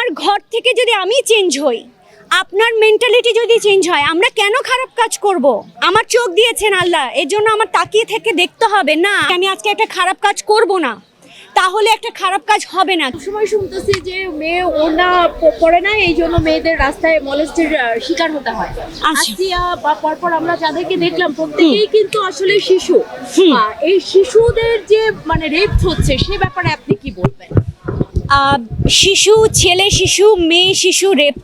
আমার ঘর থেকে যদি আমি চেঞ্জ হই আপনার মেন্টালিটি যদি চেঞ্জ হয় আমরা কেন খারাপ কাজ করব? আমার চোখ দিয়েছেন আল্লাহ এর জন্য আমার তাকিয়ে থেকে দেখতে হবে না। আমি আজকে একটা খারাপ কাজ করব না তাহলে একটা খারাপ কাজ হবে না। সময় শুনতেছি যে মেয়ে ওনা প- পরে না এই জন্য মেয়েদের রাস্তায় মলেস্টের শিকার হতে হয়। আসিয়া বা পরপর আমরা যাদেরকে দেখলাম প্রত্যেকেই কিন্তু আসলে শিশু। এই শিশুদের যে মানে রেপ হচ্ছে সে ব্যাপারে আপনি কি বলবেন? শিশু, ছেলে শিশু, মেয়ে শিশু রেপ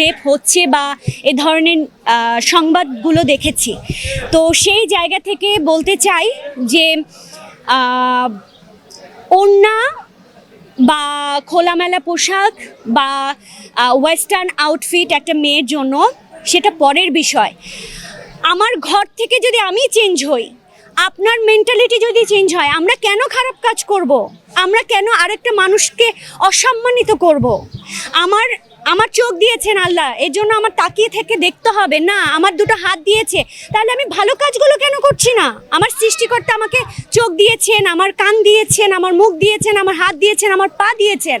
রেপ হচ্ছে বা এ ধরনের সংবাদগুলো দেখেছি। তো সেই জায়গা থেকে বলতে চাই যে ওড়না বা খোলামেলা পোশাক বা ওয়েস্টার্ন আউটফিট একটা মেয়ের জন্য সেটা পরের বিষয়। আমার ঘর থেকে যদি আমি চেঞ্জ হই, আপনার মেন্টালিটি যদি চেঞ্জ হয়, আমরা কেন খারাপ কাজ করব? আমরা কেন আরেকটা মানুষকে অসম্মানিত করব? আমার আমার চোখ দিয়েছেন আল্লাহ, এর জন্য আমার তাকিয়ে থেকে দেখতে হবে। না, আমার দুটো হাত দিয়েছে। তাহলে আমি ভালো কাজগুলো কেন করছি না? আমার সৃষ্টিকর্তা আমাকে চোখ দিয়েছেন, আমার কান দিয়েছেন, আমার মুখ দিয়েছেন, আমার হাত দিয়েছেন, আমার পা দিয়েছেন।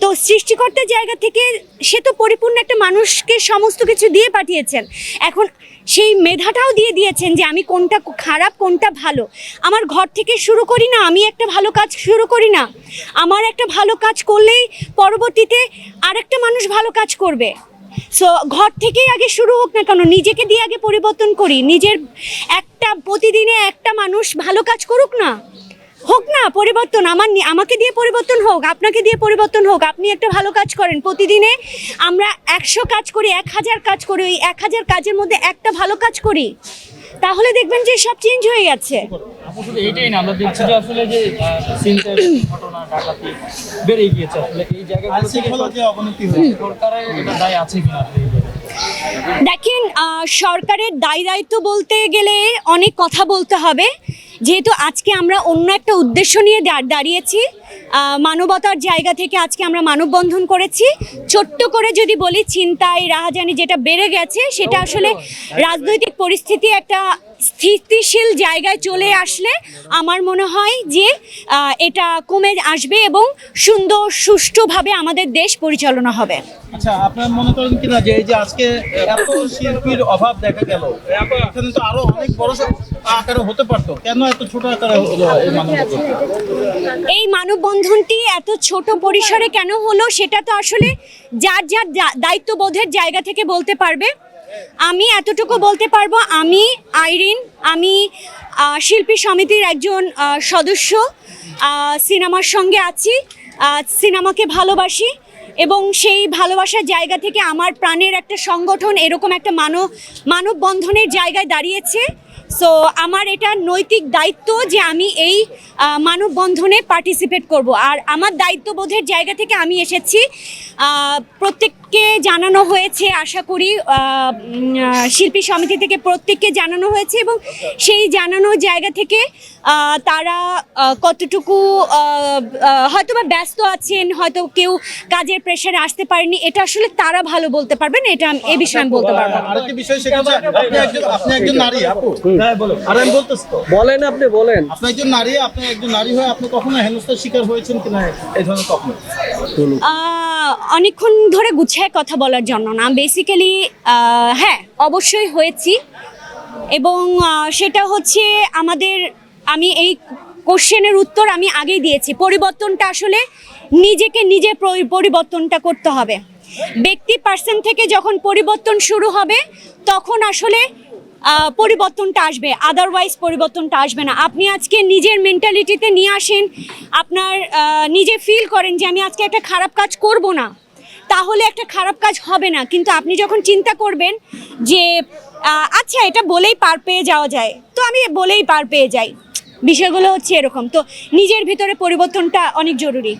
তো সৃষ্টিকর্তার জায়গা থেকে সে তো পরিপূর্ণ একটা মানুষকে সমস্ত কিছু দিয়ে পাঠিয়েছেন। এখন সেই মেধাটাও দিয়ে দিয়েছেন যে আমি কোনটা খারাপ, কোনটা ভালো। আমার ঘর থেকে শুরু করি না, আমি একটা ভালো কাজ শুরু করি না। আমার একটা ভালো কাজ করলেই পরবর্তীতে আরেকটা মানুষ ভালো কাজ করবে। সো ঘর থেকেই আগে শুরু হোক না কেন, নিজেকে দিয়ে আগে পরিবর্তন করি। নিজের একটা, প্রতিদিনে একটা মানুষ ভালো কাজ করুক না। হোক না পরিবর্তন। আমার আমাকে দিয়ে পরিবর্তন হোক আপনাকে দিয়ে পরিবর্তন হোক আপনি একটা ভালো কাজ করেন। প্রতিদিনে আমরা একশো কাজ করি এক হাজার কাজ করি ওই এক হাজার কাজের মধ্যে একটা ভালো কাজ করি। তাহলে দেখবেন যে সব চেঞ্জ হয়ে গেছে আপু না আমরা দেখছি যে আসলে যে ঘটনা ডাকাতি বেড়ে গিয়েছে। আসলে এই জায়গাগুলো থেকে শৃঙ্খলা যে অবনতি হয়েছে। সরকারের এটা দায় আছে কিনা? আসলে এই জায়গায়? দেখেন সরকারের দায় দায়িত্ব বলতে গেলে অনেক কথা বলতে হবে। যেহেতু আজকে আমরা অন্য একটা উদ্দেশ্য নিয়ে দাঁড়িয়েছি মানবতার জায়গা থেকে আজকে আমরা মানববন্ধন করেছি। ছোট্ট করে যদি বলি চিন্তায় রাহাজানি যেটা বেড়ে গেছে, সেটা আসলে রাজনৈতিক পরিস্থিতি একটা স্থিতিশীল জায়গায় চলে আসলে আমার মনে হয় যে এটা কমে আসবে এবং সুন্দর, সুষ্ঠুভাবে আমাদের দেশ পরিচালনা হবে। আচ্ছা আপনার মনে করেন কিনা যে এই যে আজকে এত শিল্পীর অভাব দেখা গেল, এখানে তো আরও অনেক বড় আকারে হতে পারতো। কেন এত ছোট আকারে হলো এই মানবতা এই মানববন্ধনটি এত ছোট পরিসরে কেন হলো সেটা তো আসলে যার যার দায়িত্ববোধের জায়গা থেকে বলতে পারবে। আমি এতটুকু বলতে পারব, আমি আইরিন, আমি শিল্পী সমিতির একজন সদস্য সিনেমার সঙ্গে আছি সিনেমাকে ভালোবাসি এবং সেই ভালোবাসার জায়গা থেকে আমার প্রাণের একটা সংগঠন এরকম একটা মানব মানববন্ধনের জায়গায় দাঁড়িয়েছে। সো আমার এটা নৈতিক দায়িত্ব যে আমি এই মানববন্ধনে পার্টিসিপেট করব। আর আমার দায়িত্ববোধের জায়গা থেকে আমি এসেছি আহ, প্রত্যেককে জানানো হয়েছে আশা করি শিল্পী সমিতি থেকে প্রত্যেককে জানানো হয়েছে এবং সেই জানানোর জায়গা থেকে তারা কতটুকু হয়তো বা ব্যস্ত আছেন হয়তো কেউ কাজের প্রেশারে আসতে পারেনি এটা আসলে তারা ভালো বলতে পারবেন এটা এ বিষয়ে আমি বলতে পারব আরেকটি বিষয় আপনি একজন নারী আপু। হ্যাঁ আর আমি বলতেছি বলেন আপনি বলেন। আপনি একজন নারী আপনি একজন নারী হয়ে আপনি কখনো হেনস্থার শিকার হয়েছেন কিনা এই ধরনের কখনো? অনেকক্ষণ ধরে গুছায় কথা বলার জন্য না। বেসিক্যালি হ্যাঁ অবশ্যই হয়েছি। এবং সেটা হচ্ছে আমাদের, আমি এই কোশ্চেনের উত্তর আমি আগেই দিয়েছি। পরিবর্তনটা আসলে নিজেকে নিজে পরিবর্তনটা করতে হবে। ব্যক্তি পার্সন থেকে যখন পরিবর্তন শুরু হবে, তখন আসলে পরিবর্তনটা আসবে আদারওয়াইজ পরিবর্তনটা আসবে না। আপনি আজকে নিজের মেন্টালিটিতে নিয়ে আসেন, আপনার নিজে ফিল করেন যে আমি আজকে একটা খারাপ কাজ করব না, তাহলে একটা খারাপ কাজ হবে না। কিন্তু আপনি যখন চিন্তা করবেন যে আচ্ছা এটা বলেই পার পেয়ে যাওয়া যায়, তো আমি বলেই পার পেয়ে যাই। বিষয়গুলো হচ্ছে এরকম। তো নিজের ভিতরে পরিবর্তনটা অনেক জরুরি।